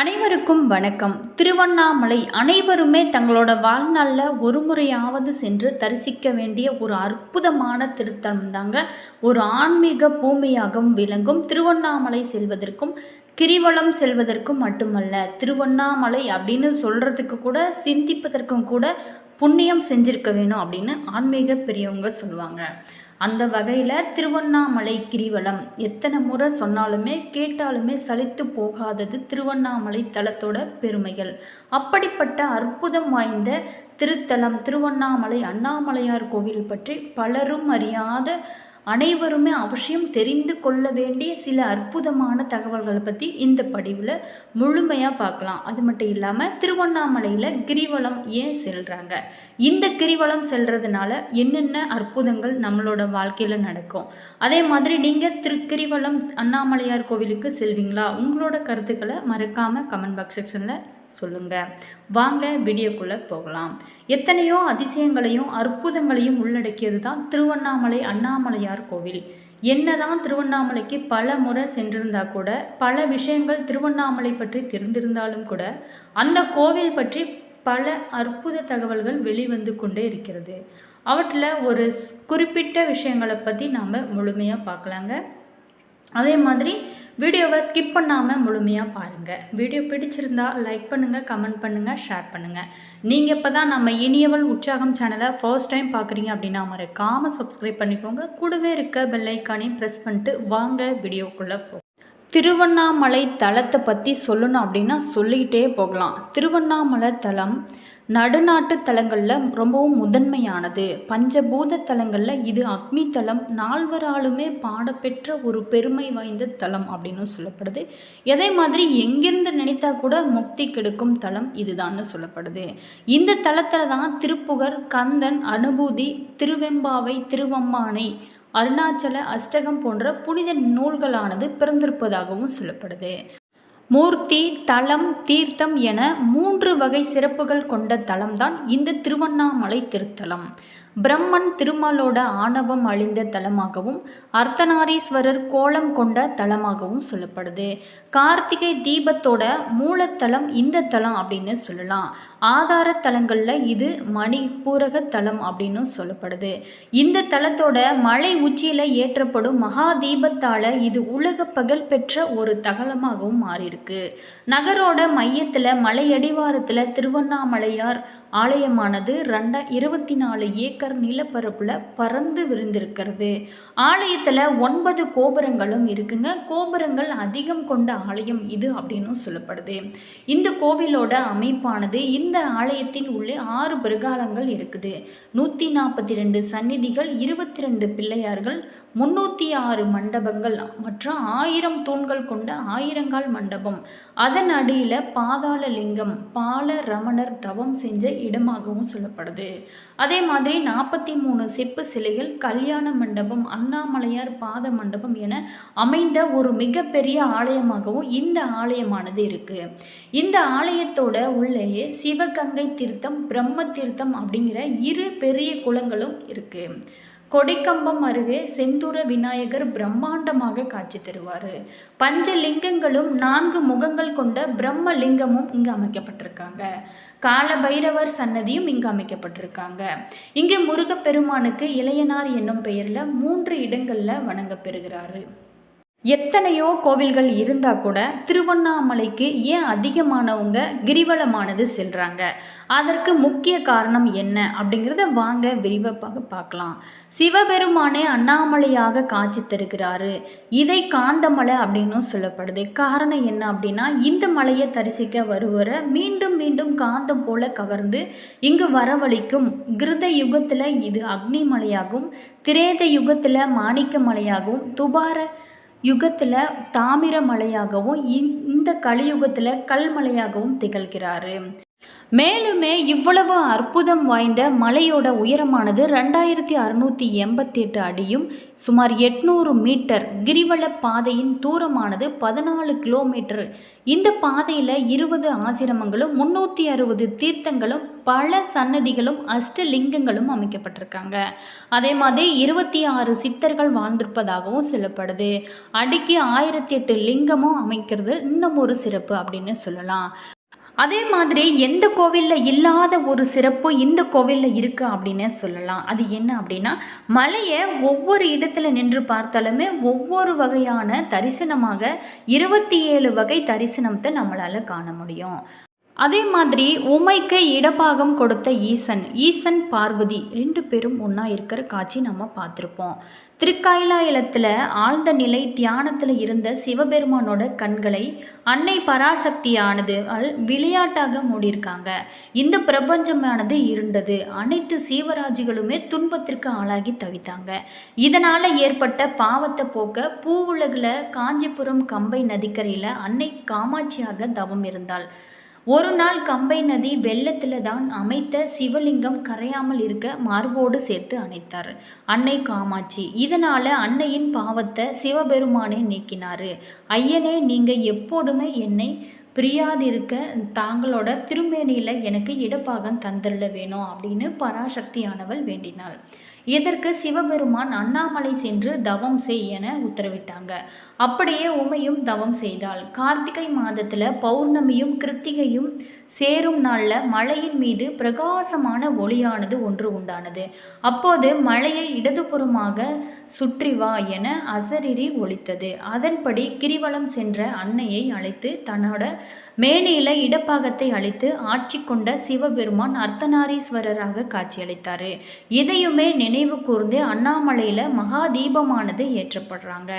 அனைவருக்கும் வணக்கம். திருவண்ணாமலை அனைவருமே தங்களோட வாழ்நாளில் ஒரு முறையாவது சென்று தரிசிக்க வேண்டிய ஒரு அற்புதமான திருத்தலம் தாங்க ஒரு ஆன்மீக பூமியாகவும் விளங்கும். திருவண்ணாமலை செல்வதற்கும் கிரிவலம் செல்வதற்கும் மட்டுமல்ல திருவண்ணாமலை அப்படின்னு சொல்கிறதுக்கு கூட சிந்திப்பதற்கும் கூட புண்ணியம் செஞ்சிருக்க வேணும் அப்படின்னு ஆன்மீக பெரியவங்க சொல்லுவாங்க. அந்த வகையில் திருவண்ணாமலை கிரிவலம். எத்தனை முறை சொன்னாலுமே கேட்டாலுமே சலித்து போகாதது திருவண்ணாமலை தலத்தோட பெருமைகள். அப்படிப்பட்ட அற்புதம் வாய்ந்த திருத்தலம் திருவண்ணாமலை அண்ணாமலையார் கோவில் பற்றி பலரும் அறியாத அனைவருமே அவசியம் தெரிந்து கொள்ள வேண்டிய சில அற்புதமான தகவல்களை பற்றி இந்த படிவில் முழுமையாக பார்க்கலாம். அது மட்டும் இல்லாமல் திருவண்ணாமலையில் கிரிவலம் ஏன் செல்கிறாங்க இந்த கிரிவலம் செல்கிறதுனால என்னென்ன அற்புதங்கள் நம்மளோட வாழ்க்கையில் நடக்கும்? அதே மாதிரி நீங்கள் திரு கிரிவலம் அண்ணாமலையார் கோவிலுக்கு செல்வீங்களா? உங்களோட கருத்துக்களை மறக்காமல் கமெண்ட் பாக்ஸ் செக்ஷனில் சொல்லுங்கள் வாங்க வீடியோக்குள்ளே போகலாம். எத்தனையோ அதிசயங்களையும் அற்புதங்களையும் உள்ளடக்கியது தான் திருவண்ணாமலை அண்ணாமலையார் கோவில். என்னதான் திருவண்ணாமலைக்கு பல முறை சென்றிருந்தா கூட பல விஷயங்கள் திருவண்ணாமலை பற்றி தெரிந்திருந்தாலும் கூட அந்த கோவில் பற்றி பல அற்புத தகவல்கள் வெளிவந்து கொண்டே இருக்கிறது. அவற்றில் ஒரு குறிப்பிட்ட விஷயங்களை பற்றி நாம் முழுமையாக பார்க்கலாங்க. அதே மாதிரி வீடியோவை ஸ்கிப் பண்ணாமல் முழுமையாக பாருங்கள் வீடியோ பிடிச்சிருந்தா லைக் பண்ணுங்கள் கமெண்ட் பண்ணுங்கள் ஷேர் பண்ணுங்கள் நீங்கள் இப்போ தான் நம்ம இனியவள் உற்சாகம் சேனலை ஃபர்ஸ்ட் டைம் பார்க்குறீங்க அப்படின்னா மறக்காமல் சப்ஸ்கிரைப் பண்ணிக்கோங்க. கூடவே இருக்க பெல்லைக்கானையும் ப்ரெஸ் பண்ணிட்டு வாங்க வீடியோக்குள்ளே போ திருவண்ணாமலை தலத்தை பற்றி சொல்லணும் அப்படின்னா சொல்லிக்கிட்டே போகலாம். திருவண்ணாமலை தலம் நடுநாட்டு தலங்களில் ரொம்பவும் முதன்மையானது. பஞ்சபூத தலங்களில் இது அக்னி தலம் நால்வராலுமே பாடப்பெற்ற ஒரு பெருமை வாய்ந்த தலம் அப்படின்னு சொல்லப்படுது. அதே மாதிரி எங்கிருந்து நினைத்தா கூட முக்தி கெடுக்கும் தலம் இதுதான்னு சொல்லப்படுது. இந்த தலத்தில் தான் திருப்புகர் கந்தன் அனுபூதி திருவெம்பாவை திருவம்மானை அருணாச்சல அஷ்டகம் போன்ற புனித நூல்களானது பிறந்திருப்பதாகவும் சொல்லப்படுது. மூர்த்தி தலம் தீர்த்தம் என மூன்று வகை சிறப்புகள் கொண்ட தலம்தான் இந்த திருவண்ணாமலை திருத்தலம். பிரம்மன் திருமாலோட ஆணவம் அழிந்த தலமாகவும் அர்த்தநாரீஸ்வரர் கோலம் கொண்ட தலமாகவும் சொல்லப்படுது. கார்த்திகை தீபத்தோட மூலத்தலம் இந்த தலம் அப்படின்னு சொல்லலாம். ஆதார தலங்களில் இது மணிப்பூரக தலம் அப்படின்னு சொல்லப்படுது. இந்த தலத்தோட மலை உச்சியில் ஏற்றப்படும் மகா தீபத்தால் இது உலக பகல் பெற்ற ஒரு தகலமாகவும் மாறியிருக்கு. நகரோட மையத்தில் மலையடிவாரத்தில் திருவண்ணாமலையார் ஆலயமானது ரெண்டா இருபத்தி நாலு ஏக்கர் நிலப்பரப்பில் பறந்து விரிந்திருக்கிறது. ஆலயத்தில் ஒன்பது கோபுரங்களும் இருக்குங்க. கோபுரங்கள் அதிகம் கொண்ட ஆலயம் இது அப்படின்னு சொல்லப்படுது. இந்த கோவிலோட அமைப்பானது இந்த ஆலயத்தின் உள்ளே ஆறு பிரகாலங்கள் இருக்குது. நூற்றி நாற்பத்தி ரெண்டு சந்நிதிகள் இருபத்தி ரெண்டு பிள்ளையார்கள் முன்னூற்றி ஆறு மண்டபங்கள் மற்றும் ஆயிரம் தூண்கள் கொண்ட ஆயிரங்கால் மண்டபம். அதன் அடியில் பாதாள லிங்கம் பால ரமணர் தவம் செஞ்ச இடமாகவும் சொல்லப்படுது. அதே மாதிரி நாற்பத்தி மூணு செப்பு சிலைகள் கல்யாண மண்டபம் அண்ணாமலையார் பாத மண்டபம் என அமைந்த ஒரு மிகப்பெரிய ஆலயமாகவும் இந்த ஆலயமானது இருக்கு. இந்த ஆலயத்தோட உள்ளேயே சிவகங்கை தீர்த்தம் பிரம்ம தீர்த்தம் அப்படிங்கிற இரு பெரிய குளங்களும் இருக்கு. கொடிக்கம்பம் அருகே செந்தூர விநாயகர் பிரம்மாண்டமாக காட்சி தருவார். பஞ்ச லிங்கங்களும் நான்கு முகங்கள் கொண்ட பிரம்ம லிங்கமும் இங்கு அமைக்கப்பட்டிருக்காங்க. கால பைரவர் சன்னதியும் இங்கு அமைக்கப்பட்டிருக்காங்க. இங்கே முருகப்பெருமானுக்கு இளையனார் என்னும் பெயரில் மூன்று இடங்களில் வணங்கப்பெறுகிறாரு எத்தனையோ கோவில்கள் இருந்தால் கூட திருவண்ணாமலைக்கு ஏன் அதிகமானவங்க கிரிவலமானது செல்கிறாங்க அதற்கு முக்கிய காரணம் என்ன? அப்படிங்கிறத வாங்க விரிவாக பார்க்கலாம். சிவபெருமானே அண்ணாமலையாக காட்சி தருகிறாரு. இதை காந்தமலை அப்படின்னும் சொல்லப்படுது. காரணம் என்ன அப்படின்னா இந்த மலையை தரிசிக்க வருவரை மீண்டும் மீண்டும் காந்தம் போல கவர்ந்து இங்கு வரவழைக்கும் கிருத யுகத்தில் இது அக்னி மலையாகவும் திரேத யுகத்தில் மாணிக்க மலையாகவும் துபார யுகத்தில் தாமிர மலையாகவும் இந்த கலியுகத்தில் கல்மலையாகவும் திகழ்கிறாரு. மேலுமே இவ்வளவு அற்புதம் வாய்ந்த மலையோட உயரமானது ரெண்டாயிரத்தி அறுநூற்றி எண்பத்தி எட்டு அடியும் சுமார் எட்நூறு மீட்டர் கிரிவல பாதையின் தூரமானது பதினாலு கிலோமீட்டர். இந்த பாதையில் இருபது ஆசிரமங்களும் முன்னூற்றி அறுபது தீர்த்தங்களும் பல சன்னதிகளும் அஷ்டலிங்கங்களும் அமைக்கப்பட்டிருக்காங்க. அதே மாதிரி இருபத்தி ஆறு சித்தர்கள் வாழ்ந்திருப்பதாகவும் சொல்லப்படுது. அடிக்கு ஆயிரத்தி எட்டு லிங்கமும் அமைக்கிறது இன்னும் ஒரு சிறப்பு அப்படின்னு சொல்லலாம். அதே மாதிரி எந்த கோவிலில் இல்லாத ஒரு சிறப்பு இந்த கோவிலில் இருக்குது அப்படின்னு சொல்லலாம். அது என்ன அப்படின்னா மலையை ஒவ்வொரு இடத்துல நின்று பார்த்தாலுமே ஒவ்வொரு வகையான தரிசனமாக இருபத்தி ஏழு வகை தரிசனத்தை நம்மளால் காண முடியும். அதே மாதிரி உமைக்கு இடப்பாகம் கொடுத்த ஈசன் ஈசன் பார்வதி ரெண்டு பேரும் ஒன்றா இருக்கிற காட்சி நம்ம பார்த்துருப்போம். திருக்காயிலாயலத்தில் ஆழ்ந்த நிலை தியானத்தில் இருந்த சிவபெருமானோட கண்களை அன்னை பராசக்தியானது விளையாட்டாக மூடியிருக்காங்க. இந்த பிரபஞ்சமானது இருண்டது. அனைத்து சீவராஜிகளுமே துன்பத்திற்கு ஆளாகி தவித்தாங்க. இதனால் ஏற்பட்ட பாவத்தை போக்க பூவுலகில் காஞ்சிபுரம் கம்பை நதிக்கரையில் அன்னை காமாட்சியாக தவம் இருந்தாள். ஒரு நாள் கம்பை நதி வெள்ளத்தில் தான் அமைத்த சிவலிங்கம் கரையாமல் இருக்க மார்போடு சேர்த்து அணைத்தார். அன்னை காமாட்சி. இதனால் அன்னையின் பாவத்தை சிவபெருமானே நீக்கினார். ஐயனே நீங்கள் எப்போதுமே என்னை பிரியாதிருக்க தாங்களோட திருமேனியில் எனக்கு இடப்பாகம் தந்துள்ள வேணும் அப்படின்னு பராசக்தியானவள் வேண்டினாள். இதற்கு சிவபெருமான் அண்ணாமலை சென்று தவம் செய் என உத்தரவிட்டாங்க. அப்படியே உமையும் தவம் செய்தாள். கார்த்திகை மாதத்தில் பௌர்ணமியும் கிருத்திகையும் சேரும் நாளில் மலையின் மீது பிரகாசமான ஒளியானது ஒன்று உண்டானது. அப்போது மலையை இடதுபுறமாக சுற்றி வா என அசரிரி ஒழித்தது அதன்படி கிரிவலம் சென்ற அன்னையை அழைத்து தன்னோட மேனியில இடப்பாகத்தை அழைத்து ஆட்சி கொண்ட சிவபெருமான் அர்த்தநாரீஸ்வரராக காட்சியளித்தார். இதையுமே நினைவு கூர்ந்து அண்ணாமலையில் மகா தீபமானது ஏற்றப்படுறாங்க.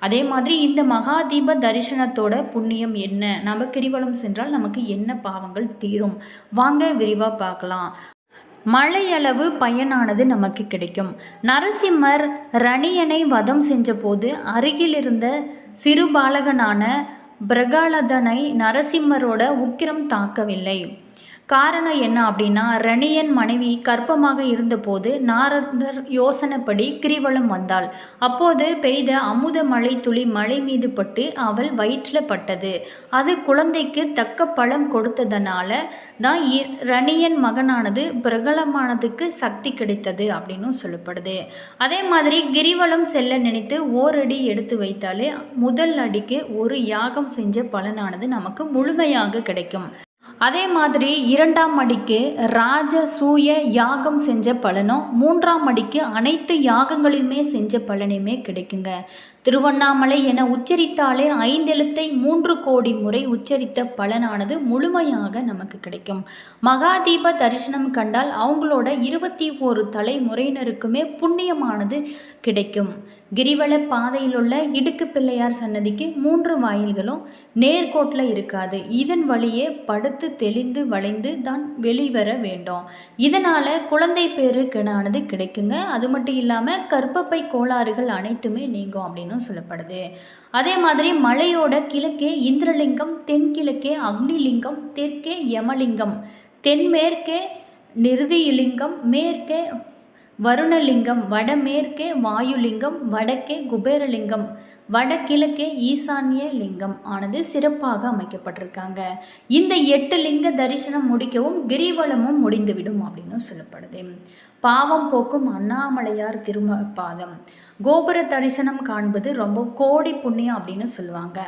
அதே மாதிரி இந்த மகா தீப தரிசனத்தோட புண்ணியம் என்ன? நம்ம கிரிவலம் சென்றால் நமக்கு என்ன பாவங்கள் தீரும். வாங்க விரிவாக பார்க்கலாம். மழையளவு பயனானது நமக்கு கிடைக்கும். நரசிம்மர் ரணியனை வதம் செஞ்சபோது அருகிலிருந்த சிறுபாலகனான பிரகாலதனை நரசிம்மரோட உக்கிரம் தாக்கவில்லை. காரணம் என்ன அப்படின்னா ரணியன் மனைவி கர்ப்பமாக இருந்தபோது நாரதர் யோசனைப்படி கிரிவலம் வந்தாள். அப்போது பெய்த அமுத மழை துளி மலை மீது பட்டு அவள் வயிற்றில் பட்டது. அது குழந்தைக்கு தக்க பழம் கொடுத்ததனால தான் ரணியன் மகனானது பிரகலமானதுக்கு சக்தி கிடைத்தது அப்படின்னு சொல்லப்படுது. அதே மாதிரி கிரிவலம் செல்ல நினைத்து ஓரடி எடுத்து வைத்தாலே முதல் அடிக்கு ஒரு யாகம் செஞ்ச பலனானது நமக்கு முழுமையாக கிடைக்கும். அதே மாதிரி இரண்டாம் அடிக்கு ராஜ சூய யாகம் செஞ்ச பலனும் மூன்றாம் அடிக்கு அனைத்து யாகங்களையுமே செஞ்ச பலனையுமே கிடைக்குங்க. திருவண்ணாமலை என உச்சரித்தாலே ஐந்தெழுத்தை மூன்று கோடி முறை உச்சரித்த பலனானது முழுமையாக நமக்கு கிடைக்கும். மகாதீப தரிசனம் கண்டால் அவங்களோட இருபத்தி ஓரு தலைமுறையினருக்குமே புண்ணியமானது கிடைக்கும். கிரிவல பாதையில் உள்ள இடுக்கு பிள்ளையார் சன்னதிக்கு மூன்று வாயில்களும் நேர்கோட்டில் இருக்காது. இதன் வழியே படுத்து தெளிந்து வளைந்து தான் வெளிவர வேண்டும். இதனால் குழந்தை பேருக்கினானது கிடைக்குங்க. அது மட்டும் இல்லாமல் கற்பப்பை கோளாறுகள் அனைத்துமே நீங்கும் அப்படின்னு சொல்லப்படுது. அதே மாதிரி மலையோட கிழக்கே இந்திரலிங்கம் தென்கிழக்கே அக்னிலிங்கம் தெற்கே யமலிங்கம் தென்மேற்கே நிருதியிலிங்கம் மேற்கே வருணலிங்கம் வடமேற்கே வாயுலிங்கம் வடக்கே குபேரலிங்கம் வடகிழக்கே ஈசான்ய லிங்கம் ஆனது சிறப்பாக அமைக்கப்பட்டிருக்காங்க. இந்த எட்டு லிங்க தரிசனம் முடிக்கவும் கிரிவலமும் முடிந்துவிடும் அப்படின்னு சொல்லப்படுது. பாவம் போக்கும் அண்ணாமலையார் திரும பாதம். கோபுர தரிசனம் காண்பது ரொம்ப கோடி புண்ணியம் அப்படின்னு சொல்லுவாங்க.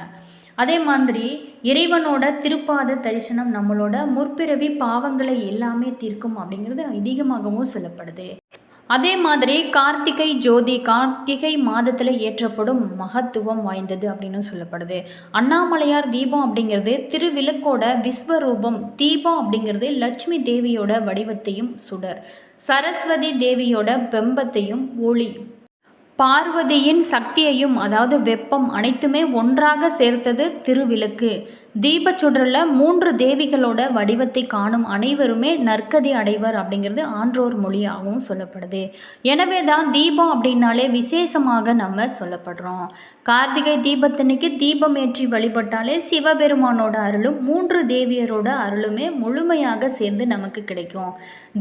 அதே மாதிரி இறைவனோட திருப்பாத தரிசனம் நம்மளோட முற்பிறவி பாவங்களை எல்லாமே தீர்க்கும் அப்படிங்கிறது அதிகமாகவும் சொல்லப்படுது. அதே மாதிரி கார்த்திகை ஜோதி கார்த்திகை மாதத்தில் ஏற்றப்படும் மகத்துவம் வாய்ந்தது அப்படின்னு சொல்லப்படுது. அண்ணாமலையார் தீபம் அப்படிங்கிறது திருவிளக்கோட விஸ்வரூபம். தீபம் அப்படிங்கிறது லட்சுமி தேவியோட வடிவத்தையும் சுடர். சரஸ்வதி தேவியோட பெம்பத்தையும் ஒளி. பார்வதியின் சக்தியையும் அதாவது வெப்பம் அனைத்துமே ஒன்றாக சேர்த்தது திருவிளக்கு. தீபச்சுடரில் மூன்று தேவிகளோட வடிவத்தை காணும் அனைவருமே நற்கதி அடைவர் அப்படிங்கிறது ஆன்றோர் மொழியாகவும் சொல்லப்படுது. எனவே தான் தீபம் அப்படின்னாலே விசேஷமாக நம்ம சொல்லப்படுறோம். கார்த்திகை தீபத்தன்னைக்கு தீபம் ஏற்றி வழிபட்டாலே சிவபெருமானோட அருளும் மூன்று தேவியரோட அருளுமே முழுமையாக சேர்ந்து நமக்கு கிடைக்கும்.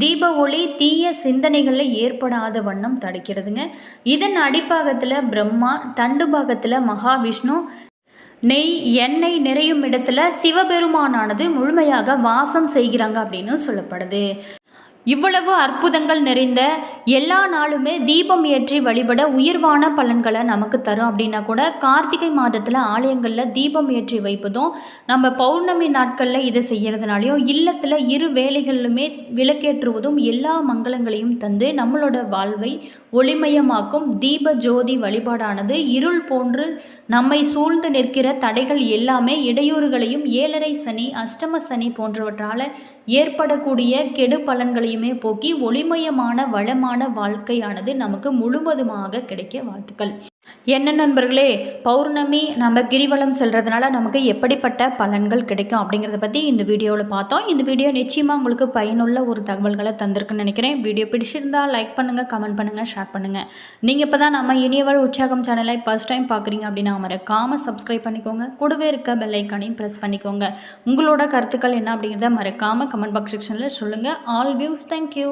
தீப ஒளி தீய சிந்தனைகளில் ஏற்படாத வண்ணம் தடுக்கிறதுங்க. இதன் அடிப்பாகத்தில் பிரம்மா தண்டு பாகத்தில் மகாவிஷ்ணு நெய் எண்ணெய் நிறையும் இடத்துல சிவபெருமானானது முழுமையாக வாசம் செய்கிறாங்க அப்படின்னு சொல்லப்படுது. இவ்வளவு அற்புதங்கள் நிறைந்த எல்லா நாளுமே தீபம் ஏற்றி வழிபட உயர்வான பலன்களை நமக்கு தரும். அப்படின்னா கூட கார்த்திகை மாதத்தில் ஆலயங்களில் தீபம் ஏற்றி வைப்பதும் நம்ம பௌர்ணமி நாட்களில் இதை செய்கிறதுனாலையும் இல்லத்தில் இரு வேலைகளிலுமே விளக்கேற்றுவதும் எல்லா மங்களங்களையும் தந்து நம்மளோட வாழ்வை ஒளிமயமாக்கும் தீப ஜோதி வழிபாடானது இருள் போன்று நம்மை சூழ்ந்து நிற்கிற தடைகள் எல்லாமே இடையூறுகளையும் ஏழரை சனி அஷ்டம சனி போன்றவற்றால் ஏற்படக்கூடிய கெடு பலன்களையுமே போக்கி ஒளிமயமான வளமான வாழ்க்கையானது நமக்கு முழுவதுமாக கிடைக்க வாழ்த்துக்கள். என்ன நண்பர்களே பௌர்ணமி நம்ம கிரிவலம் செல்கிறதுனால நமக்கு எப்படிப்பட்ட பலன்கள் கிடைக்கும் அப்படிங்கிறத பற்றி இந்த வீடியோவில் பார்த்தோம். இந்த வீடியோ நிச்சயமாக உங்களுக்கு பயனுள்ள ஒரு தகவல்களை தந்திருக்குன்னு நினைக்கிறேன். வீடியோ பிடிச்சிருந்தால் லைக் பண்ணுங்கள் கமெண்ட் பண்ணுங்கள் ஷேர் பண்ணுங்கள் நீங்கள் இப்போ தான் நம்ம இனியவள் உற்சாகம் சேனலை ஃபஸ்ட் டைம் பார்க்குறீங்க அப்படின்னா மறக்காமல் சப்ஸ்கிரைப் பண்ணிக்கோங்க. கூடவே இருக்க பெல்லைக்கானையும் ப்ரெஸ் பண்ணிக்கோங்க. உங்களோட கருத்துக்கள் என்ன அப்படிங்கிறத மறக்காமல் கமெண்ட் பாக்ஸ் செக்ஷனில் சொல்லுங்கள் ஆல் வியூஸ் தேங்க்யூ